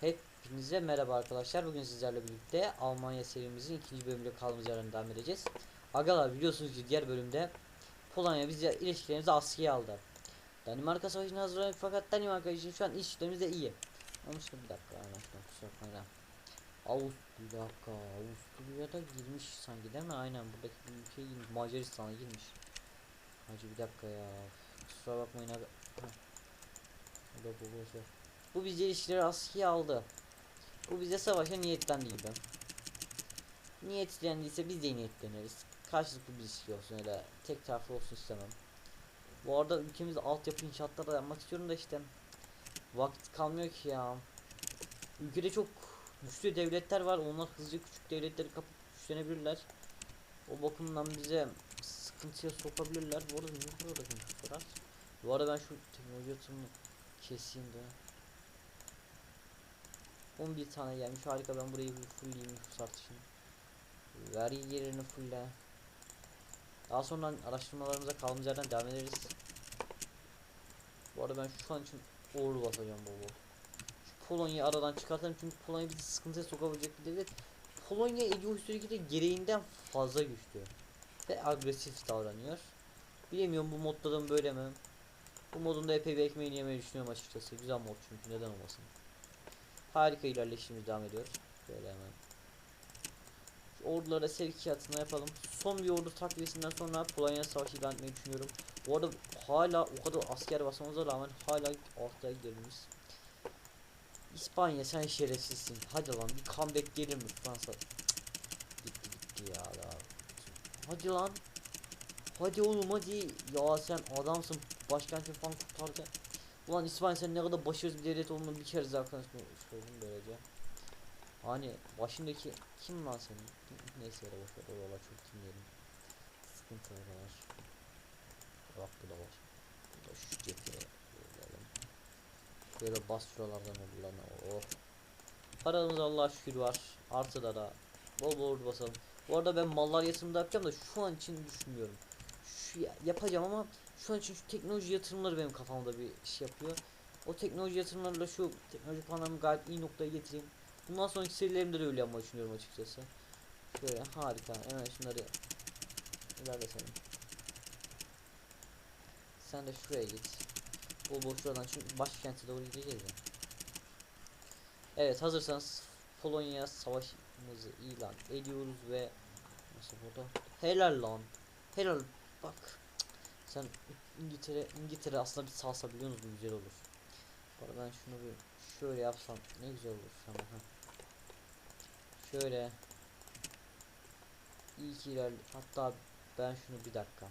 Hepinize merhaba arkadaşlar. Bugün sizlerle birlikte Almanya serimizin ikinci bölümüyle kaldığımız devam edeceğiz. Agalar biliyorsunuz ki diğer bölümde Polonya bize ilişkilerimizi askıya aldı. Danimarka savaşına hazırlanıyor fakat Danimarka için şu an ilişkilerimiz de iyi. Ama bir dakika anlaşma kusura bakmayın ha. Avust bir dakika Avusturya'da girmiş sanki değil mi? Aynen buradaki bir ülke girmiş. Macaristan'a girmiş. Hacı bir dakika ya. Kusura bakmayın abi. Bu da bu boş ver. Bu bizi ilişkileri askıya aldı. Bu bize savaşa niyetlendi gibi. Niyetlendiyse biz de niyetleniriz. Karşılıklı bir ilişki olsun öyle tek taraflı olsun istemem. Bu arada ülkemizde altyapı inşaatları yapmak istiyorum da işte vakit kalmıyor ki ya. Ülkede çok güçlü devletler var. Onlar hızlıca küçük devletleri kapıp güçlenebilirler. O bakımdan bize sıkıntıya sokabilirler. Bu arada niye burada? Bu arada ben şu teknoloji yatırımını keseyim de. 11 tane gelmiş harika ben burayı fullleyeyim nüfus artışını. Vergi gelirini fulle. Daha sonra araştırmalarımıza kaldığımız yerden devam ederiz. Bu arada ben şu an için uğurlu basacağım bol bol. Şu Polonya'yı aradan çıkartalım çünkü Polonya bizi sıkıntıya sokabilecek bir devlet. Polonya Ege Üstü'ndeki de gereğinden fazla güçlü. Ve agresif davranıyor. Bilemiyorum bu modda da böyle mi? Bu modunda epey bir ekmeğini yemeyi düşünüyorum açıkçası. Güzel mod çünkü neden olmasın. Harika ilerleyişimiz devam ediyor. Böyle hemen. Ordulara sevkiyatını yapalım. Son bir ordu takviyesinden sonra Polonya savaşı ilan etmeyi düşünüyorum. Bu arada hala o kadar asker basmamıza rağmen hala ortaya gelmiş. İspanya sen şerefsizsin. Hadi lan bir comeback gelir mi Fransa? Gitti gitti ya da. Hadi lan. Hadi oğlum hadi. Ya sen adamsın. Başkentin falan kurtardı. Ulan İsmail sen ne kadar başarısız bir devlet olduğunu bir kere konuşmuş oldum böylece. Hani başındaki kim lan senin? Neyse ya boşver oralar çok kimlerin. Sıkıntıları var. Bak bu da var. Bu da şu cepheye verelim. Böyle bas şuralardan öbürlerine. Oh. Paramız Allah'a şükür var. Artıda da bol bol basalım. Bu arada ben mallar yatırımda yapacağım da şu an için düşünmüyorum. Şu ya- yapacağım ama şu an için şu teknoloji yatırımları benim kafamda bir şey yapıyor. O teknoloji yatırımlarıyla şu teknoloji planlarımı gayet iyi noktaya getireyim. Bundan sonraki serilerimde de öyle yapmayı düşünüyorum açıkçası. Şöyle harika. Hemen şunları ilerletelim. Sen de şuraya git. Bol bol çünkü başkente doğru gideceğiz ya. Evet hazırsanız Polonya savaşımızı ilan ediyoruz ve nasıl burada? Helal lan. Helal bak. Sen İngiltere İngiltere aslında bir salsa biliyor musun güzel olur. Arada ben şunu bir şöyle yapsam ne güzel olur ama ha. Şöyle iyi ki ilerle hatta ben şunu bir dakika.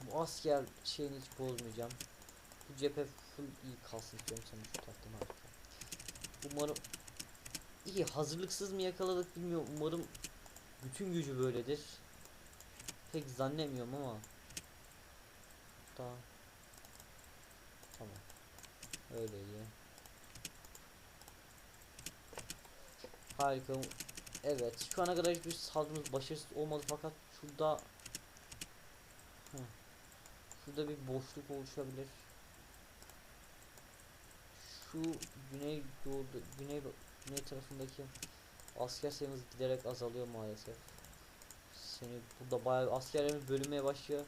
Bu asker şeyini hiç bozmayacağım. Bu cephe full iyi kalsın istiyorum sana şu tatlım harika. Umarım iyi hazırlıksız mı yakaladık bilmiyorum. Umarım bütün gücü böyledir. Pek zannetmiyorum ama. Daha. Tamam. Öyle iyi. Harika. Evet. Şu ana kadar hiçbir saldırımız başarısız olmadı fakat şurada Heh. Şurada bir boşluk oluşabilir. Şu güney doğuda güney güney tarafındaki asker sayımız giderek azalıyor maalesef. Seni burada bayağı askerlerimiz bölünmeye başlıyor.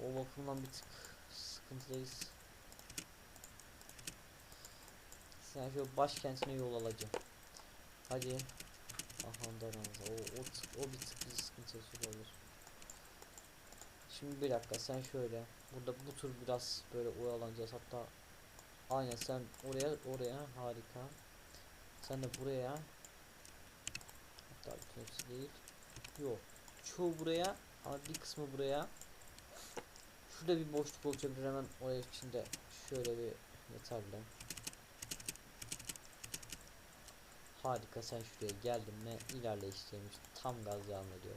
O bakımdan bir tık sıkıntıdayız. Sen şu başkentine yol alacağım. Hadi. Aha da o, o, tık- o bir tık bizi sıkıntıya sokabilir. Şimdi bir dakika sen şöyle. Burada bu tur biraz böyle oyalanacağız hatta. Aynen sen oraya oraya harika. Sen de buraya. Hatta bütün hepsi değil. Yok. Çoğu buraya ama bir kısmı buraya. Şurada bir boşluk oluşabilir hemen oraya içinde şöyle bir yeterli. Harika sen şuraya geldin mi ilerleyişlerimiz tam gaz devam ediyor.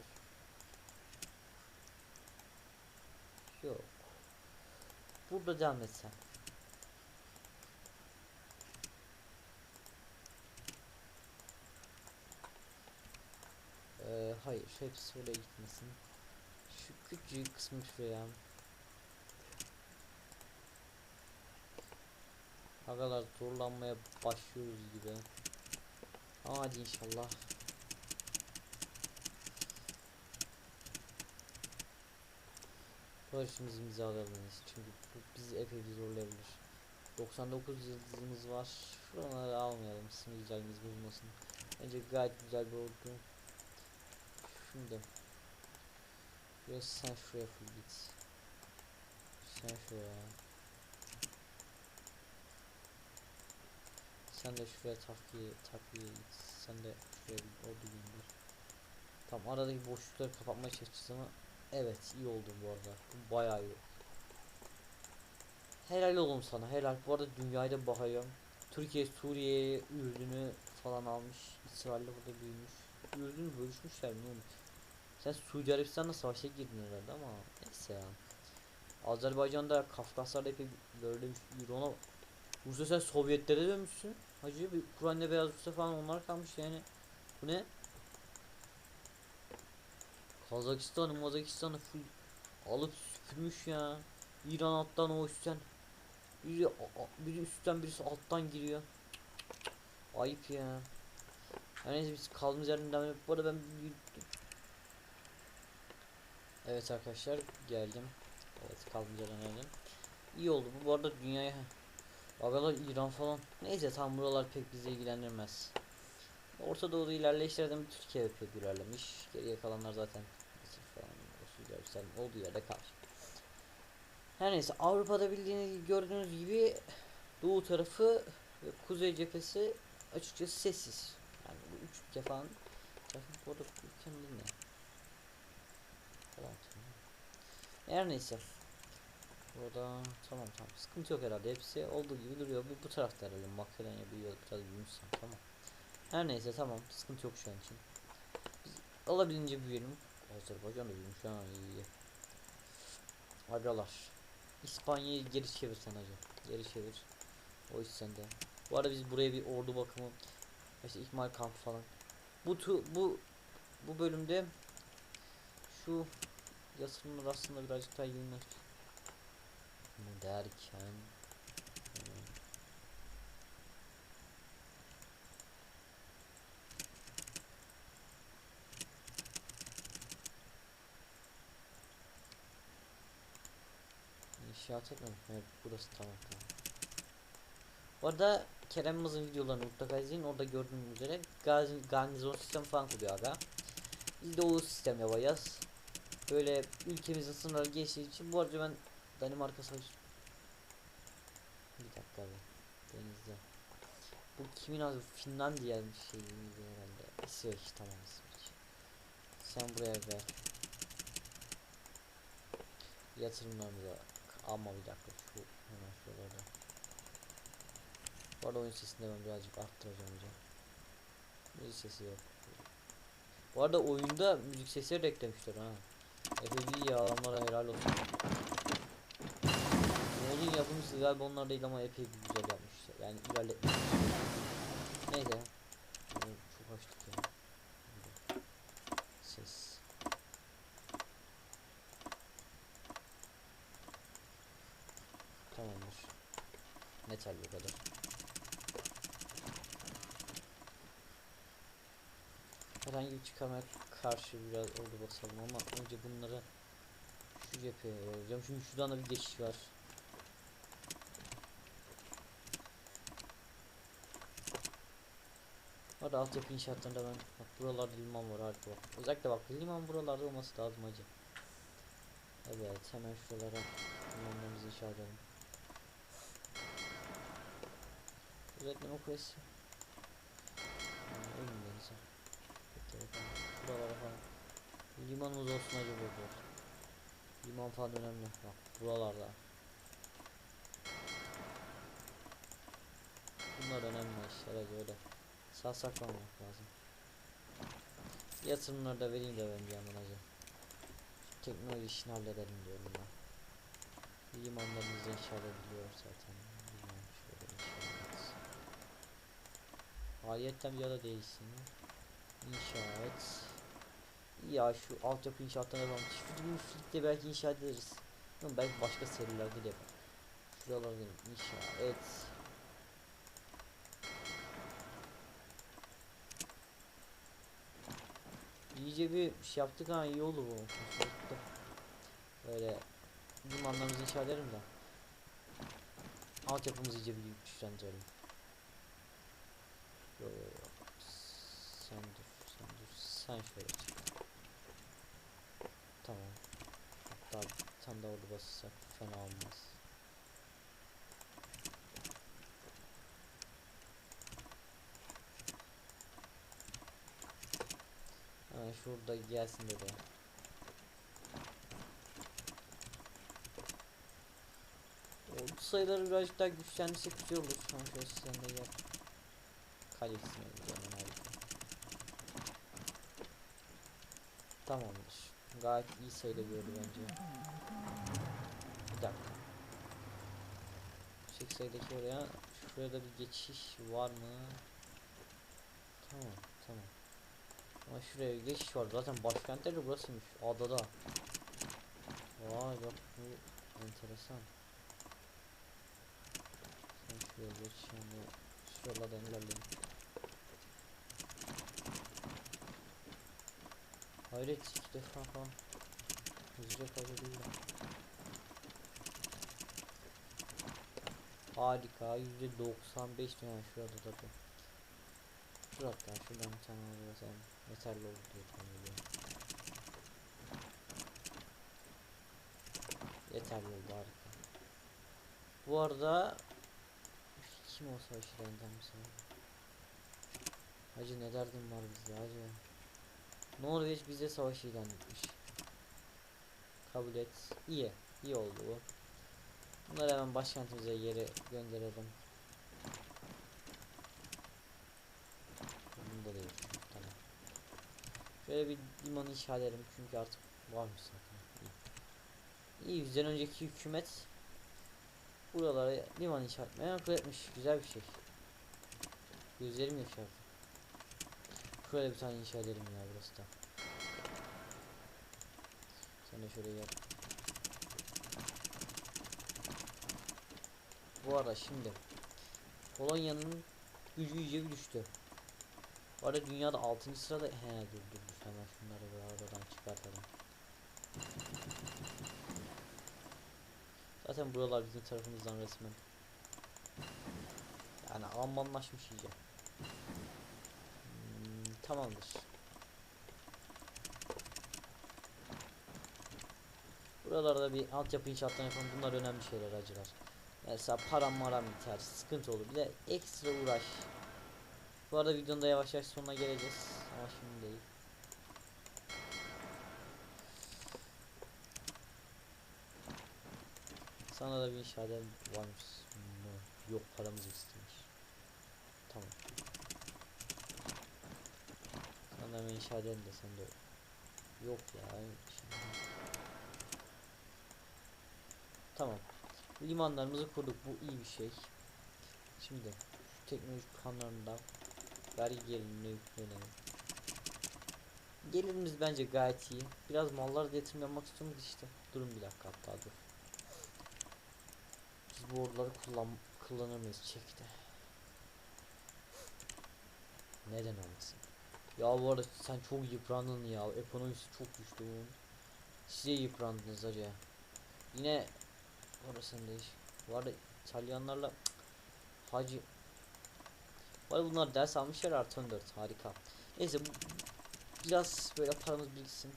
Yok. Burada devam etsen. Hayır hepsi öyle gitmesin. Şu küçücük kısmı şuraya. Agalar zorlanmaya başlıyoruz gibi. Ama hadi inşallah. Barışımızı imzalayabiliriz. Çünkü bu bizi epey zorlayabilir. 99 yıldızımız var. Şuraları almayalım. Sınırcağımız bulmasın. Bence gayet güzel bir oldu. Şimdi. Biraz sen şuraya full git. Sen şuraya. Sen de şuraya takviye takviye git. Sen de şuraya bir ordu gönder. Tam aradaki boşlukları kapatmaya çalışacağız ama evet iyi oldu bu arada. Bu bayağı iyi. Helal olsun sana helal. Bu arada dünyayı da bakıyorum. Türkiye Suriye'ye Ürdün'ü falan almış. İsrail'le burada büyümüş. Ürdün'ü bölüşmüşler mi? Sen Suudi Arabistan'la savaşa girdin herhalde ama neyse ya. Azerbaycan'da Kafkaslar'da epey böyle ona Rusya sen Sovyetlere dönmüşsün. Hacı bir Ukrayna Beyaz Rusya falan onlar kalmış yani. Bu ne? Kazakistan'ı Mazakistan'ı full alıp süpürmüş ya. İran alttan o üstten. Biri, biri üstten birisi alttan giriyor. Ayıp ya. Neyse biz kaldığımız yerden devam. Bu arada ben. Evet arkadaşlar geldim. Evet yerden geldim. İyi oldu bu. Bu arada dünyaya Agalar İran falan. Neyse tam buralar pek bizi ilgilendirmez. Orta Doğu'da ilerleyişlerden Türkiye pek ilerlemiş. Geriye kalanlar zaten Mısır falan o Arabistan olduğu yerde kalmış. Her neyse Avrupa'da bildiğiniz gördüğünüz gibi Doğu tarafı ve Kuzey cephesi açıkçası sessiz. Yani bu üç ülke falan. Bakın bu arada ülkenin adı ne? Falan. Her neyse. Burada tamam tamam. Sıkıntı yok herhalde. Hepsi olduğu gibi duruyor. Bu, bu tarafta herhalde Makedonya büyüyor biraz büyümüş sanki tamam. Her neyse tamam. Sıkıntı yok şu an için. Biz alabildiğince büyüyelim. Azerbaycan da büyümüş ha iyi. Agalar. İspanya'yı geri çevir sen hacı geri çevir. O iş sende. Bu arada biz buraya bir ordu bakımı işte ikmal kampı falan. Bu tu, bu bu bölümde şu yatırımlar aslında birazcık daha yoğunlaş bunu derken İnşaat etmemiş. Evet burası tamam tamam. Bu arada Kerem Mız'ın videolarını mutlaka izleyin. Orada gördüğünüz üzere garnizon sistemi falan kuruyor aga. Biz de o sistem yapacağız. Böyle ülkemizin sınırları geçtiği için. Bu arada ben Danimarka savaş bir dakika abi. Denizde. Bu kimin adı Finlandiya bir şey herhalde? İsveç tamam İsveç. Sen buraya gel yatırımlarımıza ama bir dakika şu hemen şuralarda. Bu arada oyun sesini ben birazcık arttıracağım hocam. Müzik sesi yok. Bu arada oyunda müzik sesleri de eklemişler ha Epey iyi ya adamlara helal olsun Modun yapımcısı galiba onlar değil ama epey güzel yapmışlar. Yani ilerletmiş. Neyse. Bunu çok açtık ya. Ses. Tamamdır. Metal bu kadar. Herhangi bir çıkarmaya karşı biraz oldu basalım ama önce bunları şu cepheye yollayacağım. Çünkü şuradan da bir geçiş var. Hadi altyapı inşaatlarında ben bak buralarda liman var harika bak. Özellikle bak liman buralarda olması lazım hacı. Evet hemen şuralara limanlarımızı inşa edelim. Özetleme kulesi. Yani oyun denize. Bekle bakalım. Buralara falan. Limanımız olsun hacı burada. Liman falan önemli. Bak buralarda. Bunlar önemli işler öyle. Sağ saklamak lazım. Yatırımları da vereyim de ben bir yandan. Şu teknoloji işini halledelim diyorum ben. Limanlarımızı inşa ediliyor zaten. Maliyetten bir ya da değilsin. İnşa et. Ya şu altyapı inşaatına yapalım. Şu Dreamfleet'te belki inşaat ederiz. Belki başka serilerde de yapalım. Şuralara gidelim. İnşaat. Evet. İyice bir şey yaptık ha iyi oldu bu. Böyle limanlarımızı inşa ederim de. Altyapımızı iyice bir güçlendirelim. Sen dur, sen dur, sen şöyle çık. Tamam. Hatta bir tane daha orada bassak fena olmaz. Ha, şurada gelsin dedi. Ordu sayıları birazcık daha güçlendirsek güzel olur. Şu an şöyle sen de yap. Harika. Tamamdır. Gayet iyi sayıda gördü bence. Bir dakika. Yüksek sayıdaki oraya şuraya da bir geçiş var mı? Tamam tamam. Ama şuraya bir geçiş var. Zaten başkentleri de burasıymış. Adada. Vay bak bu enteresan. Sen şuraya geç şimdi. Şuralardan ilerleyin. Hayret iki defa falan. Hızlıca de. Harika yüzde 95 yani şurada tabi. Dur hatta şuradan bir tane alırsam yeterli olur diye ediyorum. Yeterli oldu harika. Bu arada kim o savaş ilerinden mesela? Hacı ne derdim var bizde hacı. Norveç bize savaş ilan etmiş. Kabul et. İyi. iyi oldu bu. Bunları hemen başkentimize geri gönderelim. Bunda değil. Tamam. Şöyle bir limanı inşa edelim çünkü artık varmış zaten. İyi. İyi bizden önceki hükümet buralara liman inşa etmeye akıl etmiş. Güzel bir şey. Gözlerim yaşardı. Şöyle bir tane inşa edelim ya burası da. Sen de şöyle yap. Bu arada şimdi Polonya'nın gücü iyice düştü. Bu arada dünyada 6. sırada he dur dur dur hemen şunları bir aradan çıkartalım. Zaten buralar bizim tarafımızdan resmen. Yani Almanlaşmış iyice. Tamamdır. Buralarda bir altyapı inşaatları yapalım. Bunlar önemli şeyler acılar. Mesela param maram biter. Sıkıntı olur. Bir de ekstra uğraş. Bu arada videonun da yavaş yavaş sonuna geleceğiz. Ama şimdi değil. Sana da bir inşaat varmış. Hmm, Yok paramız istemiş. Tamam. Hemen inşa edelim de sen de Yok ya. Şimdi. Tamam. Limanlarımızı kurduk. Bu iyi bir şey. Şimdi şu teknoloji kanlarında vergi gelirini yükleyelim. Gelirimiz bence gayet iyi. Biraz mallar yatırım yapmak istiyoruz işte. Durun bir dakika hatta dur. Biz bu orduları kullan kullanır mıyız çekti. Neden olmasın? Ya bu arada sen çok yıprandın ya. Ekonomisi çok güçlü bunun. Size yıprandınız hacı. Yine orası değiş. Bu arada İtalyanlarla Hacı Bu arada bunlar ders almışlar artı 14 harika. Neyse bu biraz böyle paramız biriksin.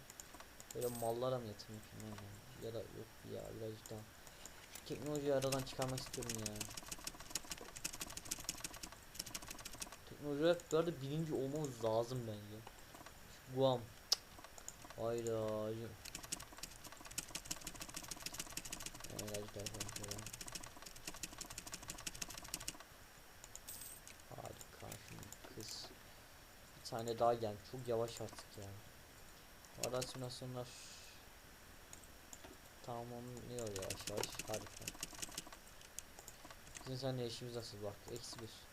Böyle mallara mı aynen. Ya da yok ya birazcık daha. Şu teknolojiyi aradan çıkarmak istiyorum ya. Arada birinci olmamız lazım bence. Guam. Hayda. Harika şimdi kız. Bir tane daha gelmiş. Çok yavaş artık ya. Arada simülasyonlar tamamlanıyor yavaş yavaş. Harika. Bizim seninle işimiz nasıl bak. Eksi bir.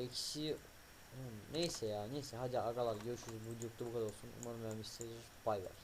Eksi Hmm, neyse ya neyse. Hadi agalar görüşürüz. Bu videoda bu kadar olsun. Umarım beğenmişsinizdir. Bay bay